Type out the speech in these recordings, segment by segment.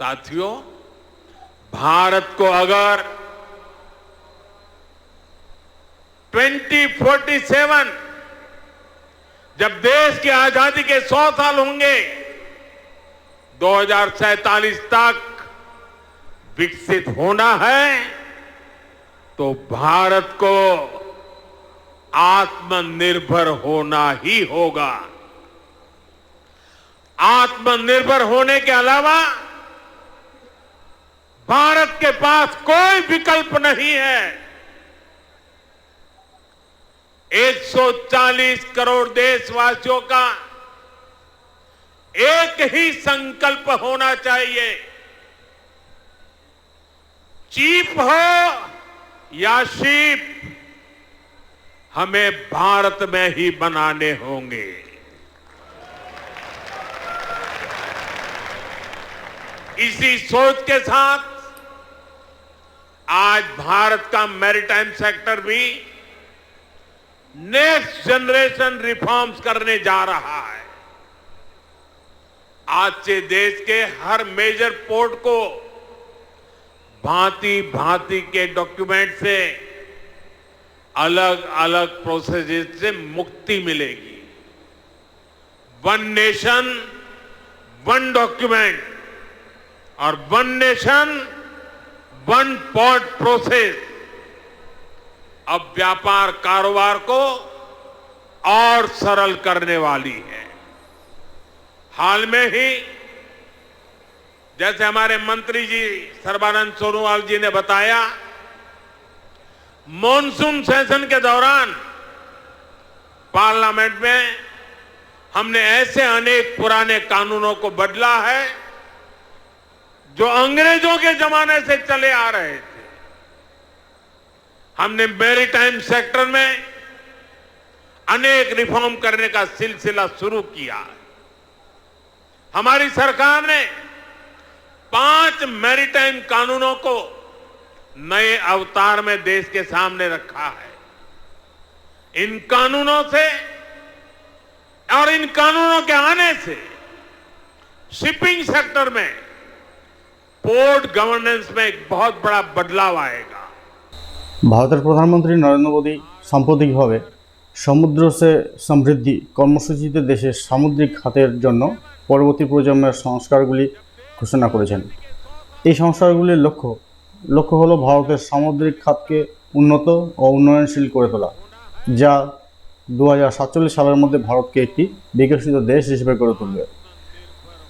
साथियों, भारत को अगर 2047 जब देश की आज़ादी के 100 साल होंगे 2047 तक विकसित होना है तो भारत को आत्मनिर्भर होना ही होगा। आत्मनिर्भर होने के अलावा भारत के पास कोई विकल्प नहीं है। 140 करोड़ देशवासियों का एक ही संकल्प होना चाहिए। चीप हो या शीप, हमें भारत में ही बनाने होंगे। इसी सोच के साथ आज भारत का मैरिटाइम सेक्टर भी नेक्स्ट जनरेशन रिफॉर्म्स करने जा रहा है। आज से देश के हर मेजर पोर्ट को भांति भांति के डॉक्यूमेंट से अलग अलग प्रोसेस से मुक्ति मिलेगी। वन नेशन वन डॉक्यूमेंट और one nation, one port process. अब व्यापार कारोबार को और सरल करने वाली है। हाल में ही, जैसे हमारे मंत्री जी सर्बानंद सोनोवाल जी ने बताया, मॉनसून सेशन के दौरान पार्लियामेंट में हमने ऐसे अनेक पुराने कानूनों को बदला है जो अंग्रेज़ों के जमाने से चले आ रहे थे। हमने मैरीटाइम सेक्टर में अनेक रिफॉर्म करने का सिलसिला शुरू किया। हमारी सरकार ने पाँच मैरीटाइम कानूनों को नए अवतार में देश के सामने रखा है। इन कानूनों से और इन कानूनों के आने से शिपिंग सेक्टर में पोर्ट गवर्नेंस में एक बहुत बड़ा बदलाव आएगा ভারতের প্রধানমন্ত্রী নরেন্দ্র মোদী সাম্প্রতিকভাবে সমুদ্র সে সমৃদ্ধি কর্মসূচিতে দেশের সামুদ্রিক খাতের জন্য পরবর্তী প্রজন্মের সংস্কারগুলি ঘোষণা করেছেন এই সংস্কারগুলির লক্ষ্য লক্ষ্য হলো ভারতের সামুদ্রিক খাতকে উন্নত ও উন্নয়নশীল করে তোলা যা দু সালের মধ্যে ভারতকে একটি বিকশিত দেশ হিসেবে গড়ে তুলবে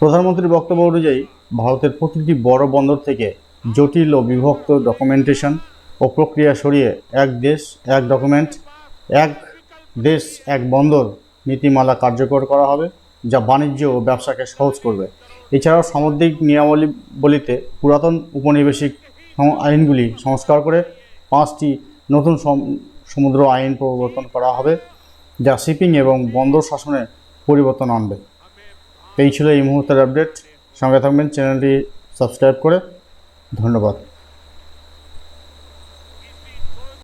প্রধানমন্ত্রীর বক্তব্য অনুযায়ী, ভারতের প্রতিটি বড় বন্দর থেকে জটিল ও বিভক্ত ডকুমেন্টেশন ও প্রক্রিয়া সরিয়ে এক দেশ, এক ডকুমেন্ট এক দেশ, এক বন্দর নীতিমালা কার্যকর করা হবে, যা বাণিজ্য ও ব্যবসাকে সহজ করবে। এছাড়াও সামুদ্রিক নিয়মাবলীতে পুরাতন উপনিবেশিক আইনগুলি সংস্কার করে পাঁচটি নতুন সম- সমুদ্র আইন প্রবর্তন করা হবে, যা শিপিং এবং বন্দর শাসনে পরিবর্তন আনবে। এই ছিল এই মুহূর্তের আপডেট সঙ্গে থাকবেন চ্যানেলটি সাবস্ক্রাইব করে। ধন্যবাদ।